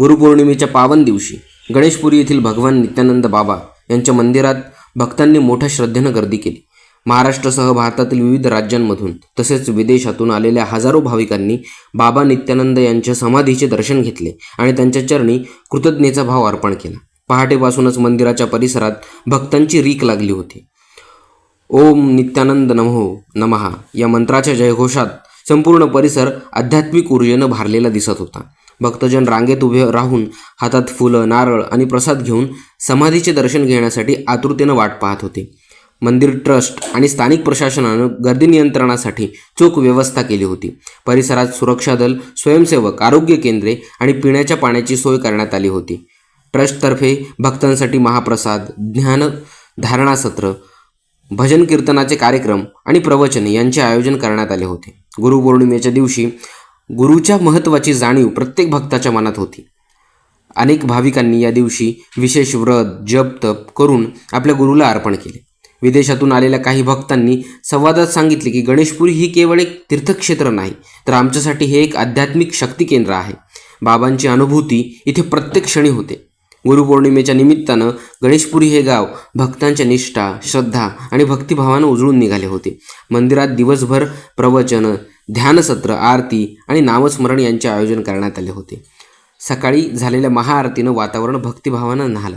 गुरुपौर्णिमेच्या पावन दिवशी गणेशपुरी येथील भगवान नित्यानंद बाबा यांच्या मंदिरात भक्तांनी मोठ्या श्रद्धेनं गर्दी केली. महाराष्ट्रासह भारतातील विविध राज्यांमधून तसेच विदेशातून आलेल्या हजारो भाविकांनी बाबा नित्यानंद यांच्या समाधीचे दर्शन घेतले आणि त्यांच्या चरणी कृतज्ञतेचा भाव अर्पण केला. पहाटेपासूनच मंदिराच्या परिसरात भक्तांची रीक लागली होती. ओम नित्यानंद नमो नमहा या मंत्राच्या जयघोषात संपूर्ण परिसर आध्यात्मिक ऊर्जेनं भारलेला दिसत होता. भक्तजन रांगेत उभे राहून हातात फुलं नारळ आणि प्रसाद घेऊन समाधीचे दर्शन घेण्यासाठी आतुरतेनं वाट पाहत होते. मंदिर ट्रस्ट आणि स्थानिक प्रशासनानं गर्दी नियंत्रणासाठी चोख व्यवस्था केली होती. परिसरात सुरक्षा दल स्वयंसेवक आरोग्य केंद्रे आणि पिण्याच्या पाण्याची सोय करण्यात आली होती. ट्रस्टतर्फे भक्तांसाठी महाप्रसाद ज्ञान धारणासत्र भजन कीर्तनाचे कार्यक्रम आणि प्रवचन यांचे आयोजन करण्यात आले होते. गुरुपौर्णिमेच्या दिवशी गुरुच्या महत्त्वाची जाणीव प्रत्येक भक्ताच्या मनात होती. अनेक भाविकांनी या दिवशी विशेष व्रत जप तप करून आपल्या गुरुला अर्पण केले. विदेशातून आलेल्या काही भक्तांनी संवादात सांगितले की गणेशपुरी ही केवळ एक तीर्थक्षेत्र नाही तर आमच्यासाठी हे एक आध्यात्मिक शक्ती केंद्र आहे. बाबांची अनुभूती इथे प्रत्येक क्षणी होते. गुरुपौर्णिमेच्या निमित्तानं गणेशपुरी हे गाव भक्तांच्या निष्ठा श्रद्धा आणि भक्तिभावानं उजळून निघाले होते. मंदिरात दिवसभर प्रवचन ध्यानसत्र आरती आणि नामस्मरण यांचे आयोजन करण्यात आले होते. सकाळी झालेल्या महाआरतीनं वातावरण भक्तिभावानं न्हालं.